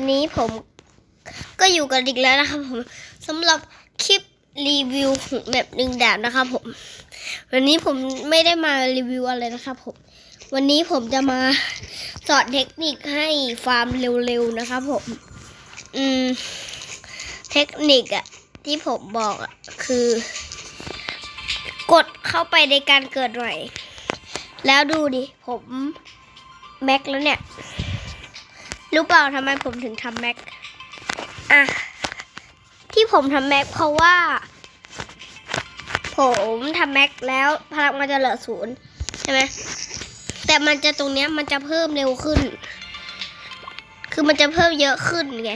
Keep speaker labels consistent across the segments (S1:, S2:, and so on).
S1: วันนี้ผมก็อยู่กันอีกแล้วนะครับผมสำหรับคลิปรีวิวของแบบหนึ่งดาบนะครับผม วันนี้ผมไม่ได้มารีวิวอะไรนะครับผม วันนี้ผมจะมาสอนเทคนิคให้ฟาร์มเร็วๆนะครับผม อืม เทคนิคอะที่ผมบอกอะคือ กดเข้าไปในการเกิดใหม่แล้วดูดิ ผมแม็กแล้วเนี่ย รู้เปล่าทำไมผมถึงทำแม็ก อะ ที่ผมทำแม็กเพราะว่า ผมทำแม็กแล้วพลังมันจะเหลือศูนย์ใช่ไหมแต่มันจะตรงเนี้ยมันจะเพิ่มเร็วขึ้น คือมันจะเพิ่มเยอะขึ้นไง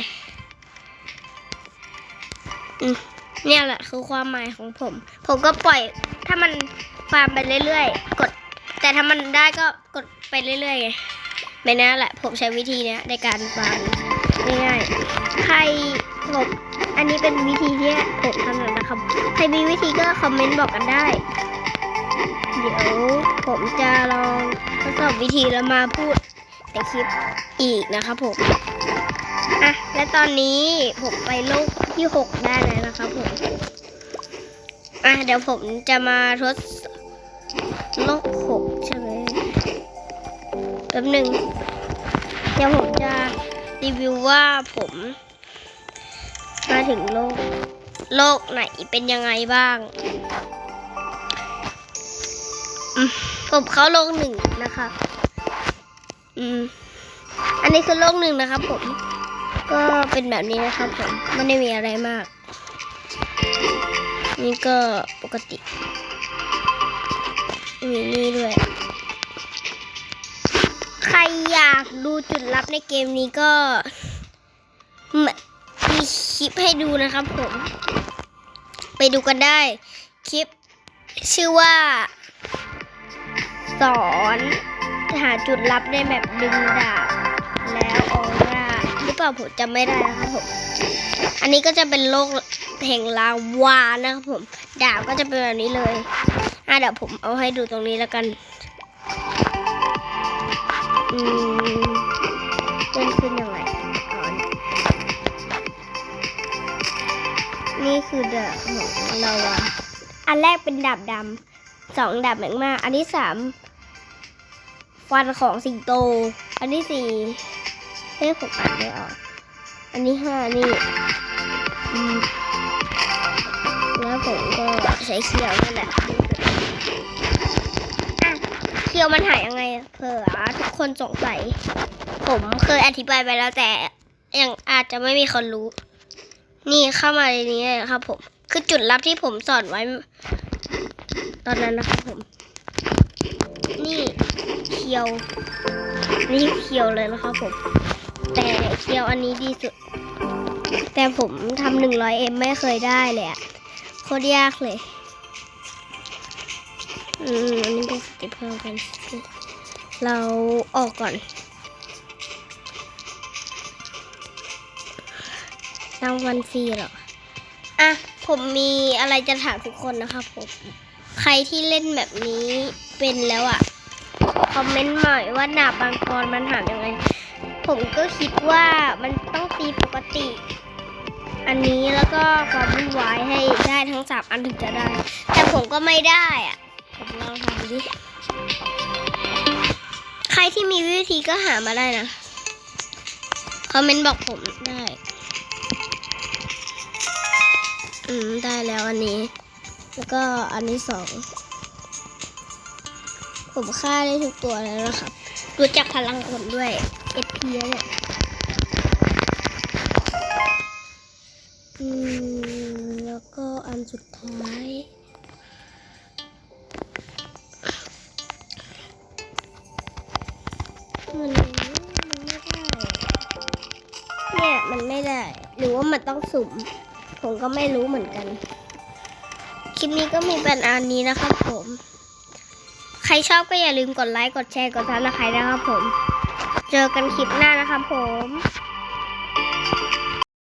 S1: เนี่ยแหละคือความหมายของผม ผมก็ปล่อย ถ้ามันฟาร์มไปเรื่อยๆ กด แต่ถ้ามันได้ก็กดไปเรื่อยๆไง ไม่น่าแหละ ผมใช้วิธีนี้ในการฟาร์มง่ายๆ ใครผมอันนี้เป็นวิธีที่ผมถนัดนะครับ ใครมีวิธีก็คอมเมนต์บอกกันได้ เดี๋ยวผมจะลองทดสอบวิธีแล้วมาพูดในคลิปอีกนะครับผม อะ และตอนนี้ผมไปโลกที่หกได้แล้วนะครับผม อะ เดี๋ยวผมจะมาทดโลกหก แป๊บหนึ่งเดี๋ยวผมจะรีวิวว่าผม มาถึงโลก โลกไหนเป็นยังไงบ้าง ผมเข้าโลกหนึ่งนะคะอืมอันนี้คือโลกหนึ่งนะครับผม ก็เป็นแบบนี้นะครับผม ไม่ได้มีอะไรมาก นี่ก็ปกติ มีนี่ด้วย ใครอยากดูจุดลับในเกมนี้ก็ มีคลิปให้ดูนะครับผม ไปดูกันได้ คลิป ชื่อว่า สอนหาจุดลับในแบบดึงดาบแล้วออร่าหรือเปล่าผมจำไม่ได้นะครับผม อันนี้ก็จะเป็นโลกแห่งลาวานะครับผม ดาบก็จะเป็นแบบนี้เลย อะเดี๋ยวผมเอาให้ดูตรงนี้แล้วกัน อืมเป็นขึ้นยังไงก่อนนี่คือเดาบของลาวาอันแรกเป็นดาบดำสองดาบแมกมาอันที่สามฟันของสิงโต อันที่สี่เฮ้ยผมอ่านไม่ออก อันที่ห้านี่แล้วผมก็ใช้เคียวนั่นแหละ เคียวมันหายยังไงเผื่อทุกคนสงสัย ผมเคยอธิบายไปแล้วแต่ยังอาจจะไม่มีคนรู้ นี่เข้ามาในนี้เลยนะครับ ผม คือจุดลับที่ผมสอนไว้ ตอนนั้นนะครับผม นี่เคียวนี่เคียวเลยนะครับผม แต่เคียวอันนี้ดีสุด แต่ผมทำหนึ่งร้อยเอ็มไม่เคยได้เลยอะโคตรยากเลย อืมอันนี้เป็นสติเพิ่มกัน เราออกก่อนรางวัลฟรีหรอ อะ ผมมีอะไรจะถามทุกคนนะครับผม ใครที่เล่นแบบนี้เป็นแล้วอะคอมเมนต์หน่อยว่าดาบบางกรมันหามยังไง ผมก็คิดว่ามันต้องตีปกติ อันนี้แล้วก็ความวุ่นวายให้ได้ทั้งสามอันถึงจะได้ แต่ผมก็ไม่ได้อะผ มลองทำดิ ใครที่มีวิธีก็หามาได้นะ คอมเมนต์บอกผมได้ อืม ได้แล้วอันนี้ แล้วก็อันที่สอง ผมฆ่าได้ทุกตัวแล้วนะครับ รู้จักพลังคนด้วย SP เนี่ยอืม แล้วก็อันสุดท้าย มันไม่ได้ หรือว่ามันต้องสุ่ม ผมก็ไม่รู้เหมือนกัน คลิปนี้ก็มีเป็นอันนี้นะครับผม ใครชอบก็อย่าลืมกดไลค์ กดแชร์ กดซับสไครต์นะครับผม เจอกันคลิปหน้านะครับผม